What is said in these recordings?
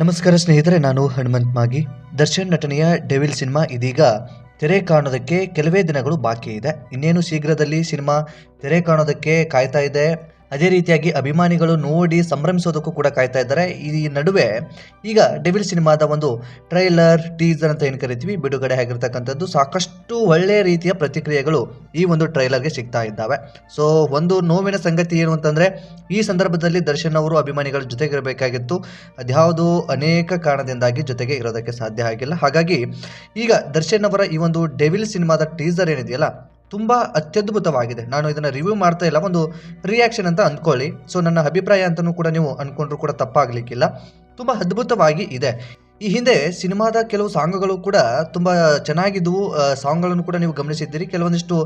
ನಮಸ್ಕಾರ ಸ್ನೇಹಿತರೆ, ನಾನು ಹನುಮಂತ್ ಮಾಗಿ. ದರ್ಶನ್ ನಟನೆಯ ಡೆವಿಲ್ ಸಿನಿಮಾ ಇದೀಗ ತೆರೆ ಕಾಣೋದಕ್ಕೆ ಕೆಲವೇ ದಿನಗಳು ಬಾಕಿ ಇದೆ. ಇನ್ನೇನು ಶೀಘ್ರದಲ್ಲಿ ಸಿನಿಮಾ ತೆರೆ ಕಾಣೋದಕ್ಕೆ ಕಾಯ್ತಾ ಇದೆ? ಅದೇ ರೀತಿಯಾಗಿ ಅಭಿಮಾನಿಗಳು ನೋಡಿ ಸಂಭ್ರಮಿಸೋದಕ್ಕೂ ಕೂಡ ಕಾಯ್ತಾ ಇದ್ದಾರೆ. ಈ ನಡುವೆ ಈಗ ಡೆವಿಲ್ ಸಿನಿಮಾದ ಒಂದು ಟ್ರೈಲರ್, ಟೀಸರ್ ಅಂತ ಏನು ಕರಿತೀವಿ, ಬಿಡುಗಡೆ ಆಗಿರ್ತಕ್ಕಂಥದ್ದು ಸಾಕಷ್ಟು ಒಳ್ಳೆಯ ರೀತಿಯ ಪ್ರತಿಕ್ರಿಯೆಗಳು ಈ ಒಂದು ಟ್ರೈಲರ್ಗೆ ಸಿಗ್ತಾ ಇದ್ದಾವೆ. ಸೊ ಒಂದು ನೋವಿನ ಸಂಗತಿ ಏನು ಅಂತಂದರೆ, ಈ ಸಂದರ್ಭದಲ್ಲಿ ದರ್ಶನ್ ಅವರು ಅಭಿಮಾನಿಗಳ ಜೊತೆಗಿರಬೇಕಾಗಿತ್ತು. ಅದ್ಯಾವುದು ಅನೇಕ ಕಾರಣದಿಂದಾಗಿ ಜೊತೆಗೆ ಇರೋದಕ್ಕೆ ಸಾಧ್ಯ ಆಗಿಲ್ಲ. ಹಾಗಾಗಿ ಈಗ ದರ್ಶನ್ ಅವರ ಈ ಒಂದು ಡೆವಿಲ್ ಸಿನಿಮಾದ ಟೀಸರ್ ಏನಿದೆಯಲ್ಲ ತುಂಬ ಅತ್ಯದ್ಭುತವಾಗಿದೆ. ನಾನು ಇದನ್ನು ರಿವ್ಯೂ ಮಾಡ್ತಾ ಇಲ್ಲ, ಒಂದು ರಿಯಾಕ್ಷನ್ ಅಂತ ಅಂದ್ಕೊಳ್ಳಿ. ಸೊ ನನ್ನ ಅಭಿಪ್ರಾಯ ಅಂತಲೂ ಕೂಡ ನೀವು ಅಂದ್ಕೊಂಡ್ರು ಕೂಡ ತಪ್ಪಾಗಲಿಕ್ಕಿಲ್ಲ. ತುಂಬ ಅದ್ಭುತವಾಗಿ ಇದೆ. ಈ ಹಿಂದೆ ಸಿನಿಮಾದ ಕೆಲವು ಸಾಂಗ್ಗಳು ಕೂಡ ತುಂಬ ಚೆನ್ನಾಗಿದ್ದವು ಸಾಂಗ್ಗಳನ್ನು ಕೂಡ ನೀವು ಗಮನಿಸಿದ್ದೀರಿ. ಕೆಲವೊಂದಿಷ್ಟು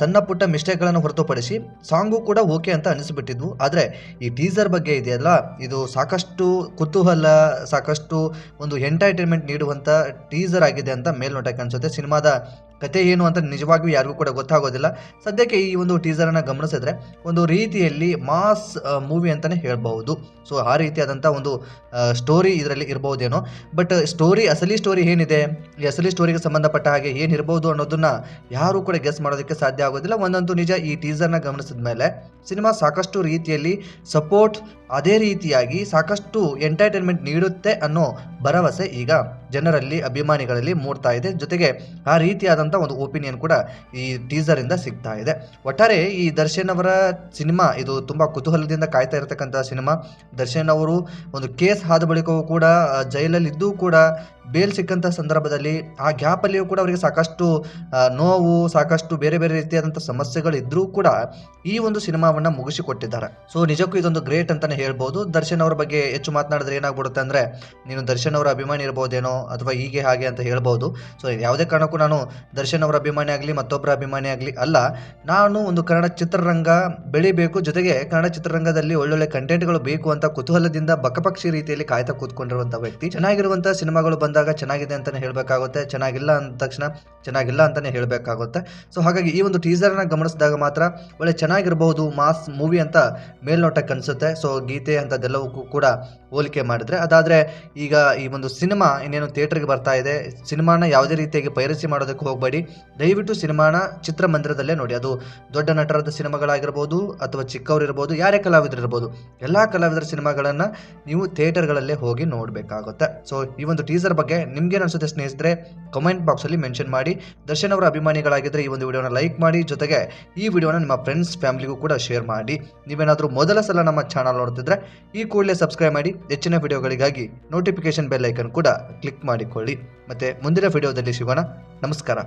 ಸಣ್ಣ ಪುಟ್ಟ ಮಿಸ್ಟೇಕ್ಗಳನ್ನು ಹೊರತುಪಡಿಸಿ ಸಾಂಗು ಕೂಡ ಓಕೆ ಅಂತ ಅನಿಸ್ಬಿಟ್ಟಿದ್ವು. ಆದರೆ ಈ ಟೀಸರ್ ಬಗ್ಗೆ ಇದೆಯಲ್ಲ, ಇದು ಸಾಕಷ್ಟು ಕುತೂಹಲ, ಸಾಕಷ್ಟು ಒಂದು ಎಂಟರ್ಟೈನ್ಮೆಂಟ್ ನೀಡುವಂಥ ಟೀಸರ್ ಆಗಿದೆ ಅಂತ ಮೇಲ್ನೋಟಕ್ಕೆ ಅನಿಸುತ್ತೆ. ಸಿನಿಮಾದ ಕತೆ ಏನು ಅಂತ ನಿಜವಾಗಿಯೂ ಯಾರಿಗೂ ಕೂಡ ಗೊತ್ತಾಗೋದಿಲ್ಲ. ಸದ್ಯಕ್ಕೆ ಈ ಒಂದು ಟೀಸರನ್ನು ಗಮನಿಸಿದ್ರೆ ಒಂದು ರೀತಿಯಲ್ಲಿ ಮಾಸ್ ಮೂವಿ ಅಂತಲೇ ಹೇಳ್ಬಹುದು. ಸೊ, ಆ ರೀತಿಯಾದಂಥ ಒಂದು ಸ್ಟೋರಿ ಇದರಲ್ಲಿ ಇರ್ಬೋದೇನೋ ಬಟ್ ಸ್ಟೋರಿ ಅಸಲಿ ಸ್ಟೋರಿ ಏನಿದೆ? ಈ ಅಸಲಿ ಸ್ಟೋರಿಗೆ ಸಂಬಂಧಪಟ್ಟ ಹಾಗೆ ಏನಿರ್ಬೋದು ಅನ್ನೋದನ್ನ ಯಾರು ಕೂಡ ಗೆಸ್ ಮಾಡೋದಕ್ಕೆ ಸಾಧ್ಯ ಆಗೋದಿಲ್ಲ. ಒಂದಂತೂ ನಿಜ, ಈ ಟೀಸರ್ನ ಗಮನಿಸಿದ ಮೇಲೆ ಸಿನಿಮಾ ಸಾಕಷ್ಟು ರೀತಿಯಲ್ಲಿ ಸಪೋರ್ಟ್ ಅದೇ ರೀತಿಯಾಗಿ ಸಾಕಷ್ಟು ಎಂಟರ್ಟೈನ್ಮೆಂಟ್ ನೀಡುತ್ತೆ ಅನ್ನೋ ಭರವಸೆ ಈಗ ಜನರಲ್ಲಿ, ಅಭಿಮಾನಿಗಳಲ್ಲಿ ಮೂಡ್ತಾ ಇದೆ. ಜೊತೆಗೆ ಆ ರೀತಿಯಾದಂಥ ಒಂದು ಒಪಿನಿಯನ್ ಕೂಡ ಈ ಟೀಸರಿಂದ ಸಿಗ್ತಾ ಇದೆ. ಒಟ್ಟಾರೆ ಈ ದರ್ಶನ್ ಅವರ ಸಿನಿಮಾ, ಇದು ತುಂಬ ಕುತೂಹಲದಿಂದ ಕಾಯ್ತಾ ಇರತಕ್ಕಂಥ ಸಿನಿಮಾ. ದರ್ಶನ್ ಅವರು ಒಂದು ಕೇಸ್ ಆದ ಬಳಿಕವೂ ಕೂಡ ಜೈಲಲ್ಲಿದ್ದೂ ಕೂಡ ಬೇಲ್ ಸಿಕ್ಕಂಥ ಸಂದರ್ಭದಲ್ಲಿ ಆ ಗ್ಯಾಪಲ್ಲಿಯೂ ಕೂಡ ಅವರಿಗೆ ಸಾಕಷ್ಟು ನೋವು, ಸಾಕಷ್ಟು ಬೇರೆ ಬೇರೆ ರೀತಿಯಾದಂಥ ಸಮಸ್ಯೆಗಳು ಇದ್ರೂ ಕೂಡ ಈ ಒಂದು ಸಿನಿಮಾವನ್ನ ಮುಗಿಸಿಕೊಟ್ಟಿದ್ದಾರೆ. ಸೊ ನಿಜಕ್ಕೂ ಇದೊಂದು ಗ್ರೇಟ್ ಅಂತಲೇ ಹೇಳ್ಬೋದು. ದರ್ಶನ್ ಅವರ ಬಗ್ಗೆ ಹೆಚ್ಚು ಮಾತನಾಡಿದ್ರೆ ಏನಾಗ್ಬಿಡುತ್ತೆ ಅಂದ್ರೆ, ನೀನು ದರ್ಶನ್ ಅವರ ಅಭಿಮಾನಿ ಇರ್ಬೋದೇನೋ ಅಥವಾ ಹೀಗೆ ಹಾಗೆ ಅಂತ ಹೇಳ್ಬೋದು. ಸೊ ಯಾವುದೇ ಕಾರಣಕ್ಕೂ ನಾನು ದರ್ಶನ್ ಅವರ ಅಭಿಮಾನಿ ಆಗಲಿ ಮತ್ತೊಬ್ಬರ ಅಭಿಮಾನಿ ಆಗಲಿ ಅಲ್ಲ, ನಾನು ಒಂದು ಕನ್ನಡ ಚಿತ್ರರಂಗ ಬೆಳಿಬೇಕು. ಜೊತೆಗೆ ಕನ್ನಡ ಚಿತ್ರರಂಗದಲ್ಲಿ ಒಳ್ಳೊಳ್ಳೆ ಕಂಟೆಂಟ್ಗಳು ಬೇಕು ಅಂತ ಕುತೂಹಲದಿಂದ ಬಕಪಕ್ಷಿ ರೀತಿಯಲ್ಲಿ ಕಾಯ್ತಾ ಕೂತ್ಕೊಂಡಿರುವಂಥ ವ್ಯಕ್ತಿ. ಚೆನ್ನಾಗಿರುವಂಥ ಸಿನಿಮಾಗಳು ಬಂದಾಗ ಚೆನ್ನಾಗಿದೆ ಅಂತಾನೆ ಹೇಳಬೇಕಾಗುತ್ತೆ. ಚೆನ್ನಾಗಿಲ್ಲ ಅಂದ ತಕ್ಷಣ ಚೆನ್ನಾಗಿಲ್ಲ ಅಂತಾನೆ ಹೇಳಬೇಕಾಗುತ್ತೆ. ಸೊ ಹಾಗಾಗಿ ಈ ಒಂದು ಟೀಸರ್ನ ಗಮನಿಸಿದಾಗ ಮಾತ್ರ ಒಳ್ಳೆ ಚೆನ್ನಾಗಿರಬಹುದು ಮಾಸ್ ಮೂವಿ ಅಂತ ಮೇಲ್ನೋಟಕ್ಕೆ ಅನಿಸುತ್ತೆ. ಸೊ ಗೀತೆ ಅಂಥದ್ದೆಲ್ಲವಕ್ಕೂ ಕೂಡ ಹೋಲಿಕೆ ಮಾಡಿದರೆ. ಅದಾದರೆ ಈಗ ಈ ಒಂದು ಸಿನಿಮಾ ಇನ್ನೇನು ಥಿಯೇಟರ್ಗೆ ಬರ್ತಾ ಇದೆ. ಸಿನಿಮಾನ ಯಾವುದೇ ರೀತಿಯಾಗಿ ಪೈರಸಿ ಮಾಡೋದಕ್ಕೆ ಹೋಗಬೇಡಿ. ದಯವಿಟ್ಟು ಸಿನಿಮಾನ ಚಿತ್ರಮಂದಿರದಲ್ಲೇ ನೋಡಿ. ಅದು ದೊಡ್ಡ ನಟರದ ಸಿನಿಮಾಗಳಾಗಿರ್ಬೋದು ಅಥವಾ ಚಿಕ್ಕವರಿರ್ಬೋದು, ಯಾರೇ ಕಲಾವಿದರು ಇರ್ಬೋದು ಎಲ್ಲ ಕಲಾವಿದರ ಸಿನಿಮಾಗಳನ್ನು ನೀವು ಥಿಯೇಟರ್ಗಳಲ್ಲೇ ಹೋಗಿ ನೋಡಬೇಕಾಗುತ್ತೆ. ಸೊ ಈ ಒಂದು ಟೀಸರ್ ಬಗ್ಗೆ ನಿಮ್ಗೇನು ಅನಿಸುತ್ತೆ ಸ್ನೇಹಿತರೆ ಕಮೆಂಟ್ ಬಾಕ್ಸಲ್ಲಿ ಮೆನ್ಷನ್ ಮಾಡಿ ದರ್ಶನ್ ಅವರ ಅಭಿಮಾನಿಗಳಾಗಿದ್ದರೆ ಈ ಒಂದು ವಿಡಿಯೋನ ಲೈಕ್ ಮಾಡಿ. ಜೊತೆಗೆ ಈ ವಿಡಿಯೋನ ನಿಮ್ಮ ಫ್ರೆಂಡ್ಸ್ ಫ್ಯಾಮಿಲಿಗೂ ಕೂಡ ಶೇರ್ ಮಾಡಿ. ನೀವೇನಾದರೂ ಮೊದಲ ಸಲ ನಮ್ಮ ಚಾನಲ್ ನೋಡ್ತಿದ್ರೆ ಈ ಕೂಡಲೇ ಸಬ್ಸ್ಕ್ರೈಬ್ ಮಾಡಿ. ಹೆಚ್ಚಿನ ವಿಡಿಯೋಗಳಿಗಾಗಿ ನೋಟಿಫಿಕೇಶನ್ ಬೆಲ್ ಐಕನ್ ಕೂಡ ಕ್ಲಿಕ್ ಮಾಡಿಕೊಳ್ಳಿ. ಮತ್ತೆ ಮುಂದಿನ ವಿಡಿಯೋದಲ್ಲಿ ಸಿಗೋಣ. ನಮಸ್ಕಾರ.